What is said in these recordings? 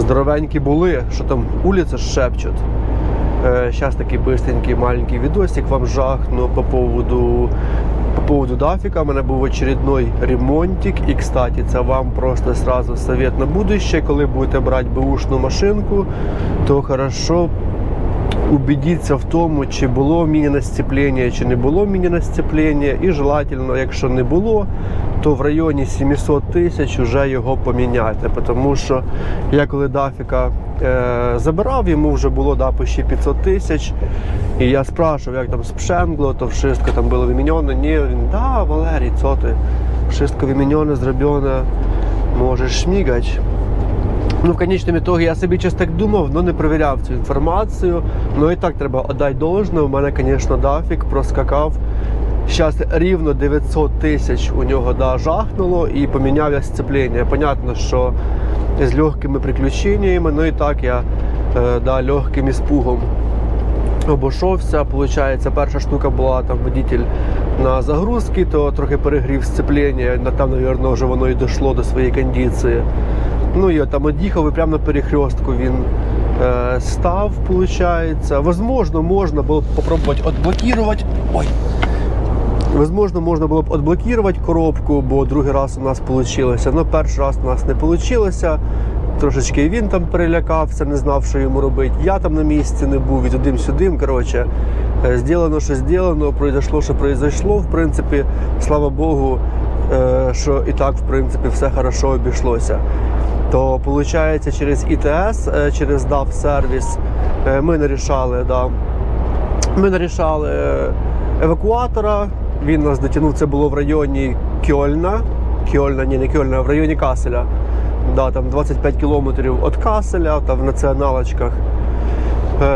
здоровенькі були, що там улица шепчуть. Сейчас такий быстренький маленький видосик вам жахну по поводу по поводу дафіка. У мене був очередной ремонтик. І, кстати, це вам просто сразу совет на будущее. Коли будете брати бушну машинку, то хорошо убедіться в тому, чи було міняне сцеплення, чи не було міняне сцеплення. І желательно, якщо не було, то в районі 700 тисяч вже його поміняти. Тому що я коли Дафіка е, забирав, йому вже було да, почти 500 тисяч. І я спрашивав, як там з Пшенгло, то все там було виміньоне. Ні, він, да, Валерій, це ти? Все виміньоне, зроблено, можеш шмігати. Ну, в конечному ітогі я собі щось так думав, але не перевіряв цю інформацію. Ну і так треба віддати должне. У мене, звісно, дафік проскакав. Зараз рівно 900 тисяч у нього да, жахнуло і поміняв я сцеплення. Понятно, що з легкими приключеннями, ну і так я е, да, легким іспугом обійшовся. Получається, перша штука була там водитель на загрузки, то трохи перегрів сцеплення. Там, мабуть, вже воно і дійшло до своєї кондиції. Ну я там од'їхав і прямо на перехрестку він е, став, виходить. Возможно, можна було б попробувати відблокувати. Ой. Возможно, можна було б відблокувати коробку, бо другий раз у нас вийшло. Ну, перший раз у нас не вийшло. Трошечки він там перелякався, не знав, що йому робити. Я там на місці не був, і туди-сюди. Коротше, е, зроблено, що зроблено, произошло, що произошло. В принципі, слава Богу, е, що і так, в принципі, все хорошо обійшлося. То виходить, через ІТС, е, через DAF сервіс е, ми нарішали, да, ми нарішали е, евакуатора. Він нас дотягнув, це було в районі Кьольна. Кьольна, ні, не Кьольна, в районі Каселя. Да, там 25 кілометрів від Каселя, там в націоналочках.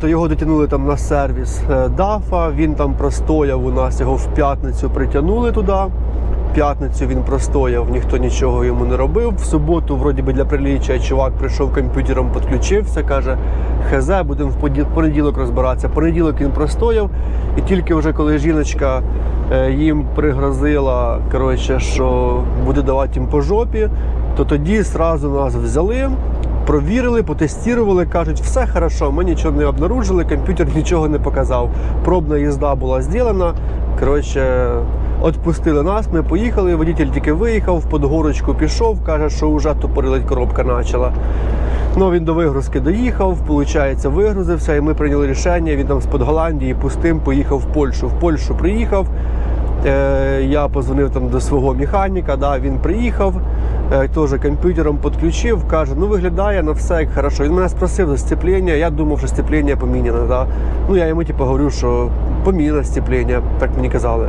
То його дотягнули там на сервіс ДАФа. Він там простояв у нас, його в п'ятницю притягнули туди. П'ятницю він простояв, ніхто нічого йому не робив. В суботу, вроді би, для приліччя, чувак прийшов комп'ютером, підключився, каже: ХЗ, будемо в понеділок розбиратися. Понеділок він простояв, і тільки вже коли жіночка е, їм пригрозила, коротше, що буде давати їм по жопі, то тоді зразу нас взяли. Провірили, потестували, кажуть, все хорошо, ми нічого не обнаружили, комп'ютер нічого не показав. Пробна їзда була зроблена. Коротше, відпустили нас, ми поїхали, водитель тільки виїхав, в подгорочку пішов, каже, що вже тупорилить коробка почала. Ну, він до вигрузки доїхав, виходить, вигрузився, і ми прийняли рішення. Він там з-под Голландії пустим поїхав в Польщу. В Польщу приїхав. Е, я позвонив там до свого механіка, да, він приїхав, е, теж комп'ютером підключив, каже, ну виглядає на все як хорошо. Він мене спросив за сцеплення, я думав, що сцеплення поміняне. Да. Ну я йому типу, говорю, що поміняне сцеплення, так мені казали.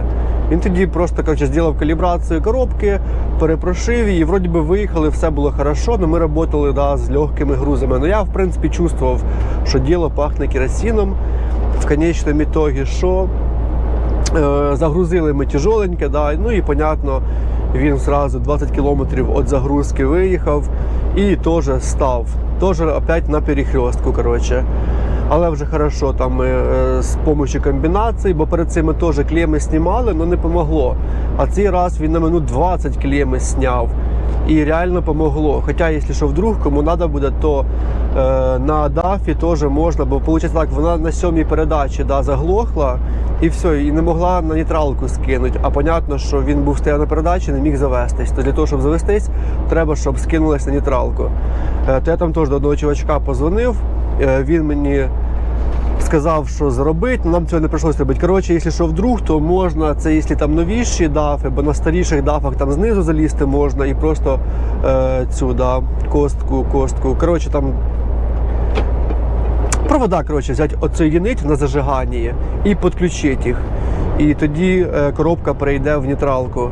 Він тоді просто коротше, зробив калібрацію коробки, перепрошив її, вроді би виїхали, все було хорошо, але ми працювали да, з легкими грузами. Ну я, в принципі, чувствував, що діло пахне керосином. В конечному ітогі, що Е, Загрузили ми тяжоленьке, да, ну і понятно, він зразу 20 кілометрів від загрузки виїхав і теж став. Теж опять на перехрестку. Коротше. Але вже хорошо там е, з допомогою комбінацій, бо перед цим ми теж клеми знімали, але не помогло. А цей раз він на минут 20 клеми зняв. І реально помогло. Хоча, якщо що вдруг кому треба буде, то е, на дафі теж можна, бо виходить так, вона на сьомій передачі да, заглохла і все, і не могла на нейтралку скинути. А понятно, що він був стояв на передачі, не міг завестись. То для того, щоб завестись, треба, щоб скинулась на нейтралку. Е, то я там теж до одного чувачка позвонив, він мені сказав, що зробити, нам цього не прийшлося робити. Коротше, якщо що вдруг, то можна, це якщо там новіші дафи, бо на старіших дафах там знизу залізти можна і просто е, цю да, костку, костку. Коротше, там провода коротше, взяти оцеєнити на зажиганні і підключити їх. І тоді е, коробка перейде в нейтралку.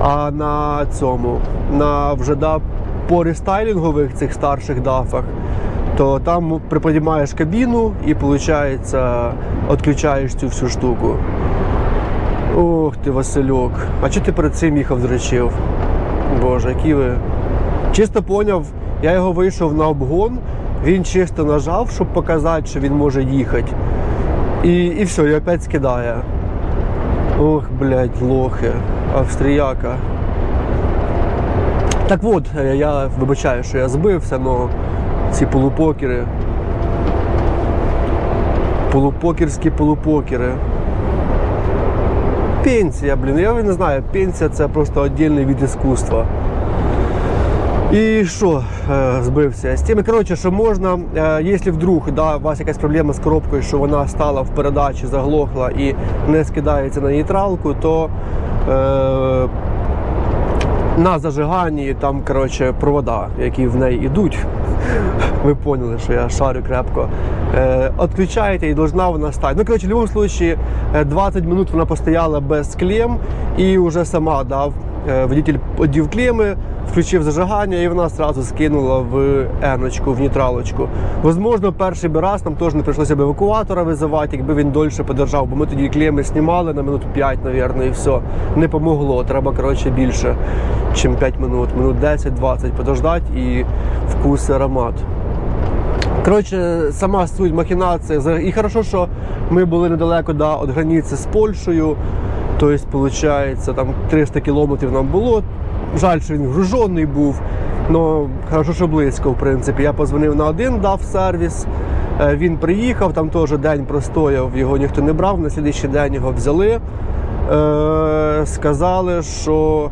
А на цьому, на вже да, по рестайлінгових цих старших дафах, то там приподнімаєш кабіну і, виходить, відключаєш цю всю штуку. Ох ти, Васильок. А чого ти перед цим їхав дрочив? Боже, які ви. Чисто поняв, я його вийшов на обгон, він чисто нажав, щоб показати, що він може їхати. І, і все, і опять скидає. Ох, блядь, лохи, австріяка. Так от, е, я вибачаю, що я збився, але Ці полупокери. Полупокерські полупокери. Пенсія, блін, я не знаю, пенсія це просто віддільний від іскусства. І що е, збився з тими, коротше, що можна, е, якщо вдруг да, у вас якась проблема з коробкою, що вона стала в передачі, заглохла і не скидається на нейтралку, то е, на зажиганні там коротше, провода, які в неї йдуть. Ви поняли, що я шарю крепко. Е, Отключаєте і должна вона стати. Ну, коротше, в будь-якому випадку 20 минут вона постояла без клем і вже сама дав. Е, Водитель одів клеми, включив зажигання і вона одразу скинула в еночку, в нейтралочку. Возможно, перший би раз нам теж не прийшлося б евакуатора визивати, якби він дольше подержав, бо ми тоді клеми знімали на минут 5, мабуть, і все. Не помогло. Треба коротше більше, ніж 5 минут, минут 10-20 подождати і вкус і аромат. Коротше, сама суть махінації. І хорошо, що ми були недалеко да, від границі з Польщею. Тобто, виходить, там 300 кілометрів нам було. Жаль, що він гружений був. Ну, хорошо, що близько, в принципі. Я позвонив на один, дав сервіс. Е, Він приїхав, там теж день простояв, його ніхто не брав. На слідчий день його взяли. Е, сказали, що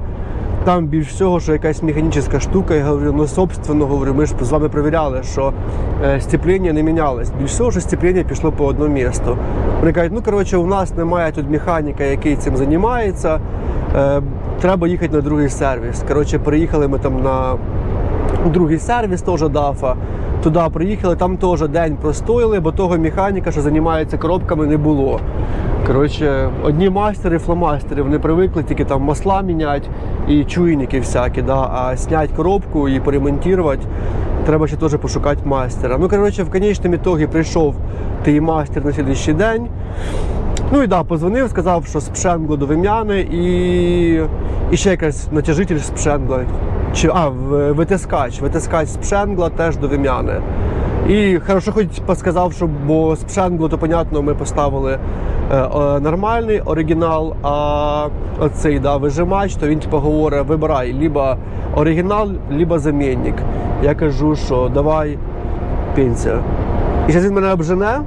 там більш всього, що якась механічна штука. Я говорю, ну собственно, говорю, ми ж з вами перевіряли, що е, не мінялось. Більш всього, що сцеплення пішло по одному місту. Вони кажуть, ну коротше, у нас немає тут механіка, який цим займається. Е, треба їхати на другий сервіс. Коротше, приїхали ми там на другий сервіс, теж дафа. Туди приїхали, там теж день простояли, бо того механіка, що займається коробками, не було. Коротше, одні мастери, фломастери, вони привикли тільки там масла міняти і чуйники всякі, да? а зняти коробку і поремонтувати, треба ще теж пошукати мастера. Ну, коротше, в конечному ітогі прийшов той мастер на слідчий день. Ну і да, позвонив, сказав, що з Пшенгло до Вим'яни і, і ще якась натяжитель з Пшенгла. Чи, а, витискач. Витискач з Пшенгла теж до Вим'яни. І хорошо, хоч сказав, що бо з Пшенгло, то понятно, ми поставили е, е, нормальний оригінал, а оцей да, вижимач, то він типу, говорить, вибирай либо оригінал, либо замінник. Я кажу, що давай пенсія. І зараз він мене обжене,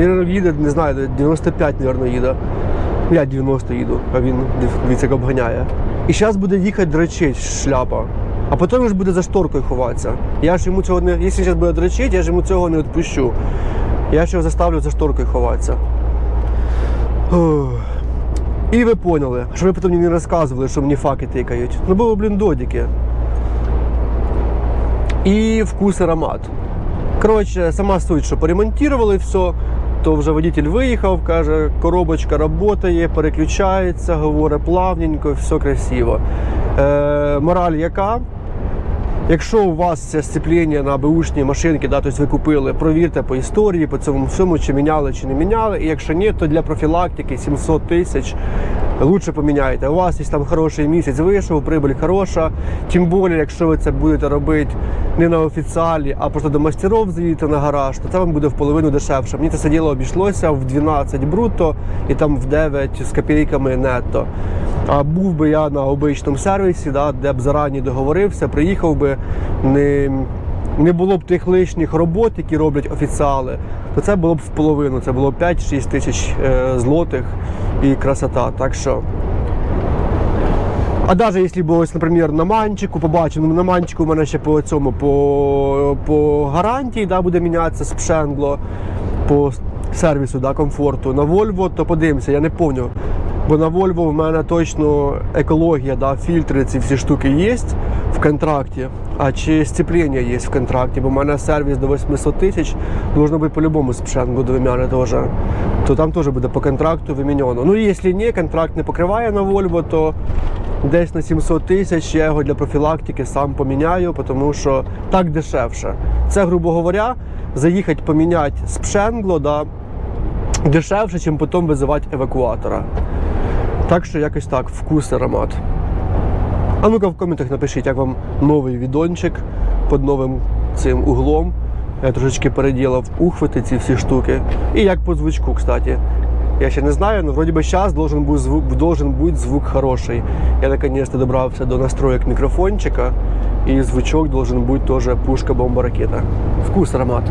він їде, не знаю, 95, мабуть, їде. Я 90 їду, а він дивіться, обганяє. І зараз буде їхати дрочить шляпа. А потім ж буде за шторкою ховатися. Я ж йому цього не. Якщо зараз буде дрочить, я ж йому цього не відпущу. Я ж його заставлю за шторкою ховатися. І ви поняли, що ви потім мені не розказували, що мені факи тикають. Ну, бо, блін, додіки. І вкус аромат. Коротше, сама суть, що поремонтували все, то вже водитель виїхав, каже, коробочка працює, переключається, говорить плавненько, все красиво. Е, мораль яка? Якщо у вас це сцепління на бушні машинки, да, тобто ви купили, провірте по історії, по цьому всьому, чи міняли, чи не міняли. І якщо ні, то для профілактики 700 тисяч лучше поміняйте. У вас є там хороший місяць вийшов, прибыль хороша. Тим більше, якщо ви це будете робити не на офіціалі, а просто до мастерів заїдете на гараж, то це вам буде в половину дешевше. Мені це все діло обійшлося в 12 брутто і там в 9 з копійками нетто. А був би я на обичному сервісі, да, де б зарані договорився, приїхав би, не, не було б тих лишніх робот, які роблять офіціали, то це було б в половину. Це було 5-6 тисяч е, злотих і красота. Так що. А навіть якщо б ось, наприклад, на манчику побачив, ну на манчику у мене ще по цьому по, по гарантії да, буде мінятися з пшенгло по сервісу да, комфорту. На Volvo, то подивимося, я не поняв. Бо на Volvo в мене точно екологія, да, фільтри, ці всі штуки є в контракті. А чи сцеплення є в контракті? Бо в мене сервіс до 800 тисяч, должно бути по-любому до вимяни теж. То там теж буде по контракту виміньоно. Ну і якщо ні, контракт не покриває на Volvo, то десь на 700 тисяч я його для профілактики сам поміняю, тому що так дешевше. Це, грубо говоря, заїхати поміняти з пшенгло, да, дешевше, ніж потім визивати евакуатора. Так що якось так, вкус, аромат. А ну-ка в коментах напишіть, як вам новий відончик під новим цим углом. Я трошечки переділав ухвати ці всі штуки. І як по звучку, кстати. Я ще не знаю, но вроде бы сейчас должен будет звук, должен быть звук хороший. Я наконец-то добрался до настроек микрофончика, и звучок должен быть тоже пушка-бомба-ракета. Вкус, аромат.